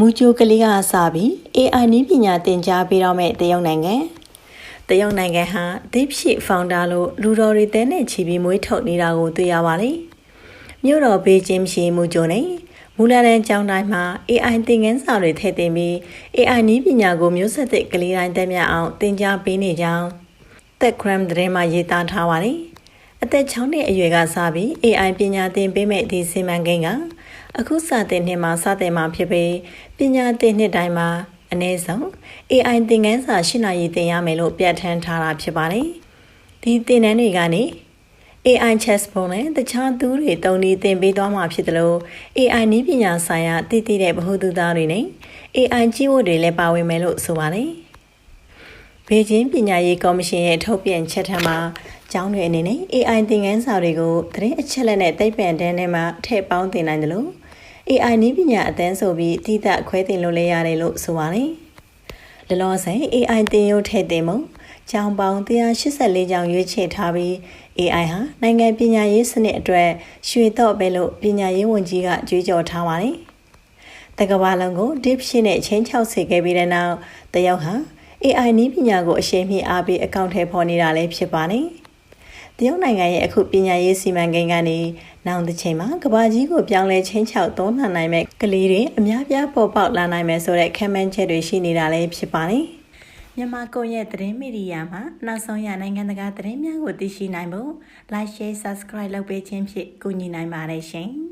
မူဂျိုကလေးကစပြီး AI နည်းပညာသင်ကြားပေးတော့မဲ့တရုတ်နိုင်ငံတရုတ်နိုင်ငံဟာ DeepSeek founder လို့လူတော်တွေတဲနဲ့ချီပြီးမွေးထုတ်နေတာကိုတွေ့ရပါတယ်။မြို့တော်ဘေကျင်းရှိမူဂျိုနဲ့မူလာတန်းကျောင်းတိုင်းမှာ AI သင်ခန်းစာတွေထည့်သွင်းပြီး AI နည်းပညာကိုမျိုးဆက်သစ်ကလေးတိုင်းတက်မြတ်အောင်သင်ကြားပေးနေကြောင်း TechCram သတင်းမှာရေးသားထားပါတယ်။အသက်6နှစ်အရွယ်ကစပြီး AI ပညာသင်ပေးမဲ့ဒီစီမံကိန်းက အခုစတဲ့နှစ်မှာစတဲ့မှာဖြစ်ပြီးပညာသင်နှစ်တိုင်းမှာအနည်းဆုံး AI သင်ခန်းစာ၈နာရီသင်ရမယ်လို့ပြဋ္ဌာန်းထားတာဖြစ်ပါတယ်။ဒီသင်တန်းတွေကနေ AI chatbot နဲ့တခြားသူတွေတုံနေသင်ပေးသွားမှာဖြစ်တယ်လို့ AI နည်းပညာဆိုင်ရာတည်တည်တဲ့ဗဟုသုတတွေနဲ့ AI ကြီးဝတ်တွေလည်းပါဝင်မယ်လို့ဆိုပါတယ်။ ဘေကျင်းပညာရေးကော်မရှင်ရဲ့ထုတ်ပြန်ချက်ထံမှာကျောင်းတွေအနေနဲ့ AI သင်ခန်းစာတွေကိုသတင်းအချက်အလက်နဲ့သိပ္ပံတန်းထဲမှာထည့်ပေါင်းသင်နိုင်တယ်လို့ AI နည်းပညာအသင်းဆိုပြီးတည်တတ်ခွဲတင်လို့လည်းရတယ်လို့ဆိုပါတယ်။လလောဆယ် AI သင်ရိုးထည့်တင်မှုကျောင်းပေါင်း184ကျောင်းရွေးချယ်ထားပြီး AI ဟာနိုင်ငံပညာရေးစနစ်အတွက်ရွှေတော့ပဲလို့ပညာရေးဝန်ကြီးကကြွေးကြော်ထားပါတယ်။တကဘာလုံးကို DeepSeek နဲ့ချင်းချောက်စေခဲ့ပြီးတဲ့နောက်တယောက်ဟာ AI နည်းပညာကိုအရှိန်မြှင့်အားပေးအကောင့်ထဲပေါ်နေတာလည်းဖြစ်ပါတယ်။တရုတ်နိုင်ငံရဲ့အခုပညာရေးစီမံကိန်းကနေနောက်တစ်ချိန်မှာကဘာကြီးကိုပြောင်းလဲချင်းချောက်သုံးနှံနိုင်မဲ့ကလေးတွေအများပြားပေါ်ပေါက်လာနိုင်မယ်ဆိုတဲ့ခံမှန်းချက်တွေရှိနေတာလည်းဖြစ်ပါတယ်။မြန်မာကွန်ရက်သတင်းမီဒီယာမှာနောက်ဆုံးရနိုင်ငံတကာသတင်းများကိုသိရှိနိုင်ဖို့ Like Share Subscribe လုပ်ပေးခြင်းဖြင့်ကူညီနိုင်ပါတယ်ရှင်။